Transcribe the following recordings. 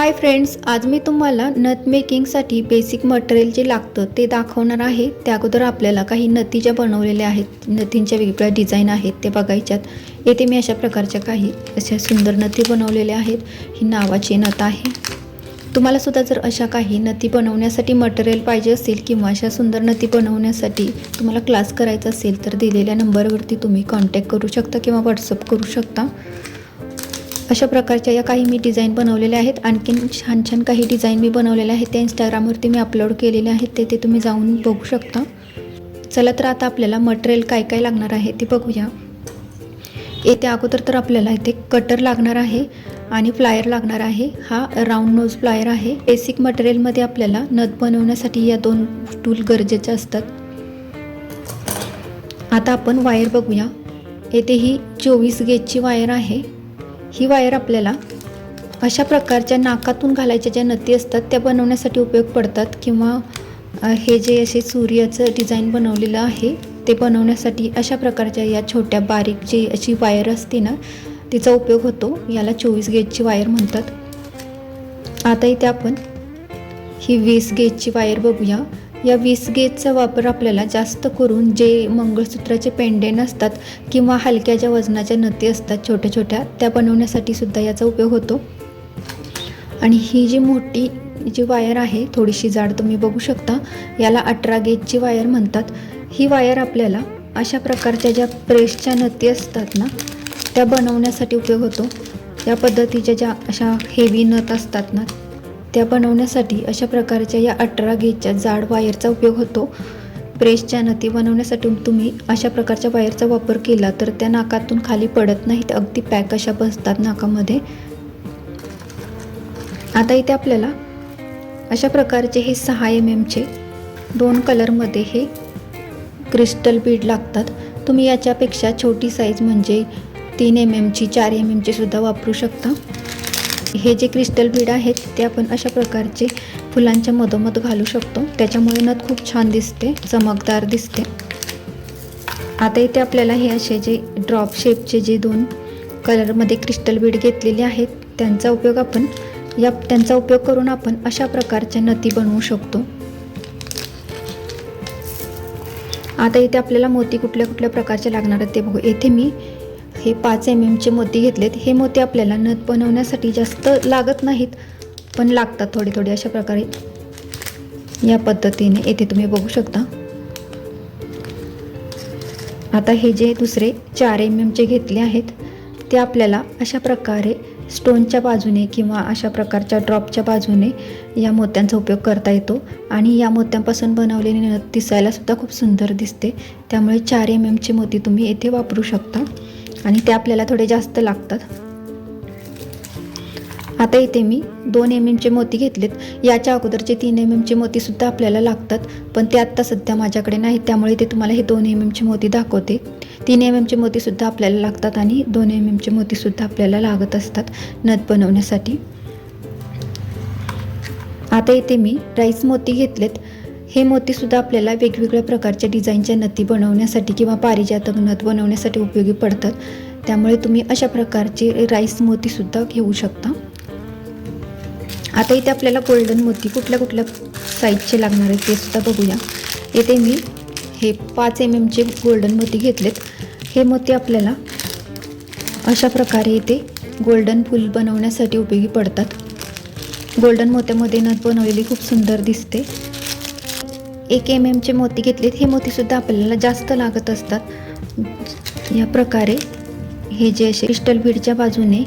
Hi friends आज मी तुम्हाला नथ मेकिंगसाठी बेसिक मटेरियल जे लागतं ते दाखवणार आहे. त्या अगोदर आपल्याला काही नती ज्या बनवलेल्या आहेत नथींच्या वेगवेगळ्या डिझाईन आहेत ते बघायच्यात. येथे मी अशा प्रकारच्या काही अशा सुंदर नथी बनवलेल्या आहेत. ही नावाची नथ आहे. तुम्हाला सुद्धा जर अशा काही नथी बनवण्यासाठी मटेरियल पाहिजे असेल किंवा अशा सुंदर नथी बनवण्यासाठी तुम्हाला क्लास करायचा असेल तर दिलेल्या नंबरवरती तुम्ही कॉन्टॅक्ट करू शकता किंवा व्हॉट्सअप करू शकता. अशा प्रकारच्या या काही मी डिझाईन बनवलेल्या आहेत. आणखीन छान छान काही डिझाईन मी बनवलेल्या आहेत. त्या इंस्टाग्रामवरती मी अपलोड केलेले आहेत. ते ते तुम्ही जाऊन बघू शकता. चला तर आता आपल्याला मटेरियल काय काय लागणार आहे ते बघूया. येते अगोदर तर आपल्याला इथे कटर लागणार आहे आणि फ्लायर लागणार आहे. हा राऊंड नोज फ्लायर आहे. बेसिक मटेरियलमध्ये आपल्याला नथ बनवण्यासाठी या दोन टूल गरजेच्या असतात. आता आपण वायर बघूया. येथे ही चोवीस गेजची वायर आहे. ही वायर आपल्याला अशा प्रकारच्या नाकातून घालायच्या ज्या नती असतात त्या बनवण्यासाठी उपयोग पडतात किंवा हे जे असे सूर्याचं डिझाईन बनवलेलं आहे ते बनवण्यासाठी अशा प्रकारच्या या छोट्या बारीक जी अशी वायर असते ना तिचा उपयोग होतो. याला चोवीस गेजची वायर म्हणतात. आता इथे आपण ही वीस गेजची वायर बघूया. या वीस गेजचा वापर आपल्याला जास्त करून जे मंगळसूत्राचे पेंडेन असतात किंवा हलक्या ज्या वजनाच्या नती असतात छोट्या छोट्या त्या बनवण्यासाठी सुद्धा याचा उपयोग होतो. आणि ही जी मोठी जी वायर आहे थोडीशी जाड तुम्ही बघू शकता याला अठरा गेजची वायर म्हणतात. ही वायर आपल्याला अशा प्रकारच्या ज्या प्रेसच्या नती असतात ना त्या बनवण्यासाठी उपयोग होतो. या पद्धतीच्या ज्या अशा हेवी नथ असतात ना त्या बनवण्यासाठी अशा प्रकारच्या या अठरा गेजच्या जाड वायरचा उपयोग होतो. प्रेसच्या नती बनवण्यासाठी तुम्ही अशा प्रकारच्या वायरचा वापर केला तर त्या नाकातून खाली पडत नाहीत. अगदी पॅक अशा बसतात नाकामध्ये. आता इथे आपल्याला अशा प्रकारचे हे सहा एम एमचे दोन कलरमध्ये हे क्रिस्टल बीड लागतात. तुम्ही याच्यापेक्षा छोटी साईज म्हणजे तीन एम एमची चार एम एमची सुद्धा वापरू शकता. हे जे क्रिस्टल बीड आहेत ते आपण अशा प्रकारचे फुलांच्या मधोमध घालू शकतो. त्याच्यामुळे नथ खूप छान दिसते चमकदार दिसते. आता इथे आपल्याला हे असे जे ड्रॉप शेपचे जे दोन कलरमध्ये क्रिस्टल बीड घेतलेले आहेत त्यांचा उपयोग आपण या त्यांचा उपयोग करून आपण अशा प्रकारच्या नती बनवू शकतो. आता इथे आपल्याला मोती कुठल्या कुठल्या प्रकारचे लागणार आहेत ते बघू. येथे मी हे पाच एम एमचे मोती घेतलेत. हे मोती आपल्याला नथ बनवण्यासाठी जास्त लागत नाहीत पण लागतात थोडे थोडे अशा प्रकारे. या पद्धतीने येथे तुम्ही बघू शकता. आता हे जे दुसरे चार एम एमचे घेतले आहेत ते आपल्याला अशा प्रकारे स्टोनच्या बाजूने किंवा अशा प्रकारच्या ड्रॉपच्या बाजूने या मोत्यांचा उपयोग करता येतो. आणि या मोत्यांपासून बनवलेली नथ दिसायलासुद्धा खूप सुंदर दिसते. त्यामुळे चार एम एमचे मोती तुम्ही येथे वापरू शकता. आणि ते आपल्याला थोडे जास्त लागतात. आता इथे मी दोन एम एमचे मोती घेतलेत. याच्या अगोदरचे तीन एम एमचे मोतीसुद्धा आपल्याला लागतात पण ते आत्ता सध्या माझ्याकडे नाहीत. त्यामुळे ते तुम्हाला हे दोन एम एमचे मोती दाखवते. तीन एम एमचे मोतीसुद्धा आपल्याला लागतात आणि दोन एम एमचे मोतीसुद्धा आपल्याला लागत असतात नथ बनवण्यासाठी. आता इथे मी राईस मोती घेतलेत. हे मोतीसुद्धा आपल्याला वेगवेगळ्या प्रकारच्या डिझाईनच्या नथी बनवण्यासाठी किंवा पारिजातक नथ बनवण्यासाठी उपयोगी पडतात. त्यामुळे तुम्ही अशा प्रकारचे राईस मोतीसुद्धा घेऊ शकता. आता इथे आपल्याला गोल्डन मोती कुठल्या कुठल्या साईजचे लागणार आहेत ते सुद्धा बघूया. येथे मी हे पाच एम एमचे गोल्डन मोती घेतलेत. हे मोती आपल्याला अशा प्रकारे इथे गोल्डन फूल बनवण्यासाठी उपयोगी पडतात. गोल्डन मोत्यामध्ये नथ बनवलेली खूप सुंदर दिसते. एक एम एमचे मोती घेतलेत. हे मोतीसुद्धा आपल्याला जास्त लागत असतात. या प्रकारे हे जे असे क्रिस्टल बीडच्या बाजूने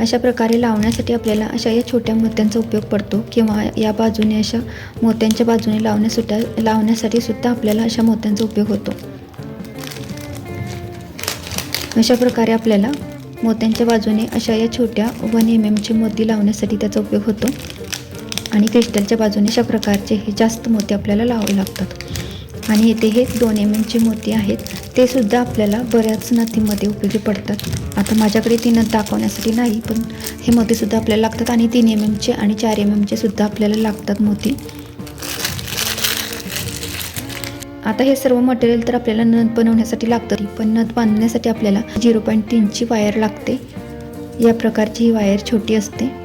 अशा प्रकारे लावण्यासाठी आपल्याला अशा या छोट्या मोत्यांचा उपयोग पडतो किंवा या बाजूने अशा मोत्यांच्या बाजूने लावण्यासुद्धा लावण्यासाठी सुद्धा आपल्याला अशा मोत्यांचा उपयोग होतो. अशा प्रकारे आपल्याला मोत्यांच्या बाजूने अशा या छोट्या वन एम एमचे मोती लावण्यासाठी त्याचा उपयोग होतो. आणि क्रिस्टलच्या बाजूने अशा प्रकारचे हे जास्त मोती आपल्याला लावावे लागतात. आणि येथे हे दोन एम एमचे मोती आहेत. ते सुद्धा आपल्याला बऱ्याच नथीमध्ये उपयोगी पडतात. आता माझ्याकडे ती नथ दाखवण्यासाठी नाही पण हे मोतीसुद्धा आपल्याला लागतात आणि तीन एम एमचे आणि चार एम एमचे सुद्धा आपल्याला लागतात मोती. आता हे सर्व मटेरियल तर आपल्याला नथ बनवण्यासाठी लागतं पण नथ बांधण्यासाठी आपल्याला झिरो पॉईंट तीनची वायर लागते. या प्रकारची ही वायर छोटी असते.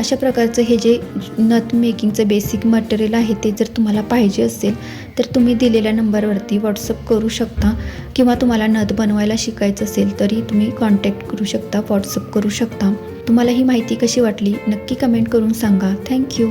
अशा प्रकारचं हे जे नथ मेकिंगचं बेसिक मटेरियल आहे ते जर तुम्हाला पाहिजे असेल तर तुम्ही दिलेल्या नंबरवरती व्हॉट्सअप करू शकता. किंवा तुम्हाला नथ बनवायला शिकायचं असेल तरी तुम्ही कॉन्टॅक्ट करू शकता व्हॉट्सअप करू शकता. तुम्हाला ही माहिती कशी वाटली नक्की कमेंट करून सांगा. थँक्यू